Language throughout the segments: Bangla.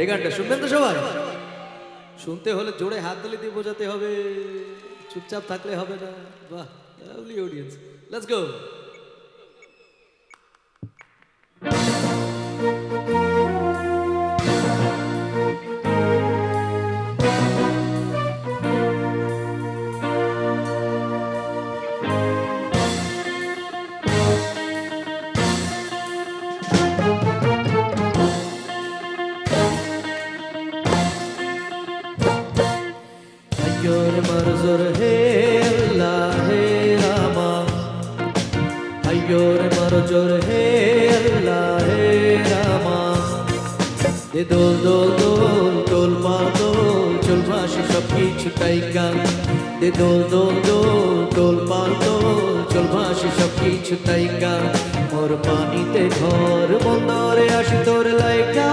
এই গানটা শুনবেন তো সবাই? শুনতে হলে জোরে হাত তালি দিয়ে বোঝাতে হবে। চুপচাপ থাকলে হবে না। বাহ audience let's go Ayyur marzur he Allah he Rama Ayyur marzur he Allah he Rama দে দোল দোল দোল দোল পা দোল চল ভাসি সব কিছু তাই গান দে দোল দোল দোল দোল পা দোল চল ভাসি সব কিছু তাই গান মোর পানিতে ঘর বন্দরে আসি তোর লাইকা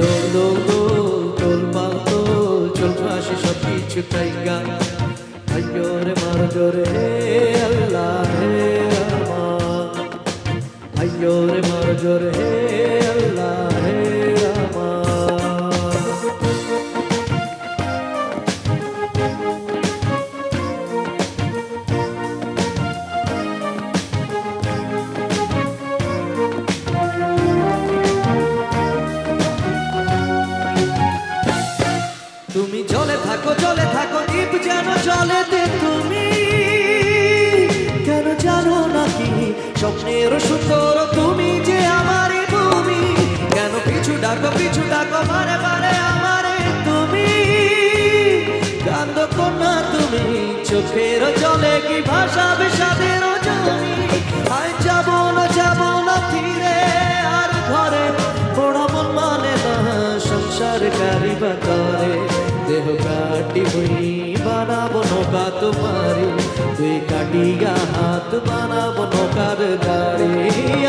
দোল দোল দোল কিছু তাই গান আইয়ো রে মার জোরে আল্লাহ হে আল্লাহ আইয়ো রে আল্লাহ হে জলে থাকো দ্বীপ যেন জলেতে তুমি। কেন জানো নাকি স্বপ্নের সুন্দর তুমি যে আমারই ভূমি কেন পিছু ডাকো পিছু ডাকো, বারে বারে আমারে তুমি। কান্দ কন্যা তুমি, চোখের জলে কি ভাষা বিষাদের জমি? আয় যাব না যাব না ফিরে, আর ঘরে মন মানে না সংসার কারিবা করে। দেহ কাটি হই, বানাবো নৌকা তোমারি। তুই কাটিয়া হাত বানাবো নৌকার গাড়ি।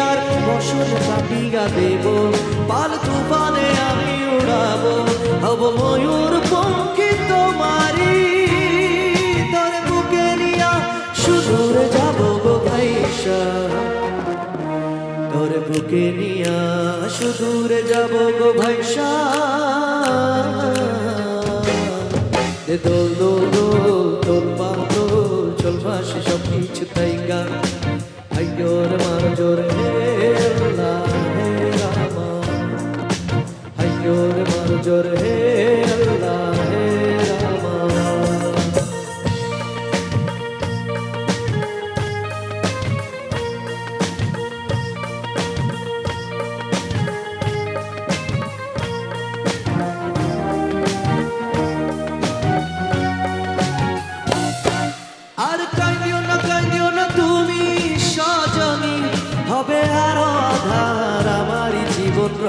আর ফসল কাটিয়া দেব, পাল তুফানে আমি উড়াবো। হব ময়ূর পঙ্কি তোমারি। তোর বুকে নিয়া সুদূরে যাব গো ভাইসা তোর বুকে নিয়া সুদূরে যাব গো ভাইসা দোল দোল দোল তোর পা দোল, চল ভাসে সব কিছু তাই গান। হাইয়োর মার জোর হে লা হে রামা। হাইয়োর মার জোর হে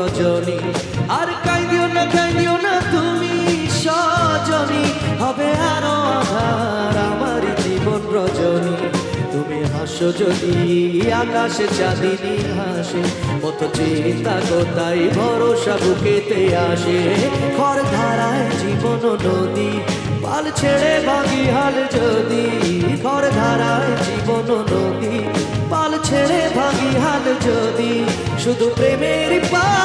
রজনী আর কাঁদিও না কাঁদিও না তুমি সজনী। হবে আরও আধার আমারই জীবন রজনী। তুমি হাসো যদি আকাশে হাসে চিন্তা ভরসা বুকেতে আসে। খর ধারায় জীবন নদী পাল ছেড়ে ভাগি হাল যদি। খর ধারায় জীবন নদী পাল ছেড়ে ভাগি হাল যদি। শুধু প্রেমের পাল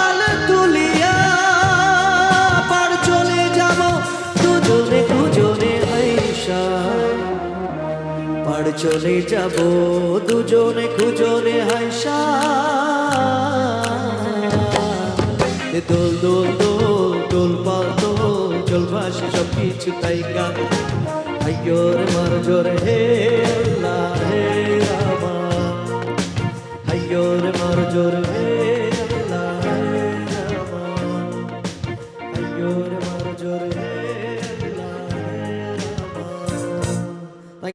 চলে যাব, দুজনে খুজনে হাইসা। দোল দোল দোল দোল পাল দোল চল ভাসি সব কিছু তাই গা আইয়োর মার, জোর হে।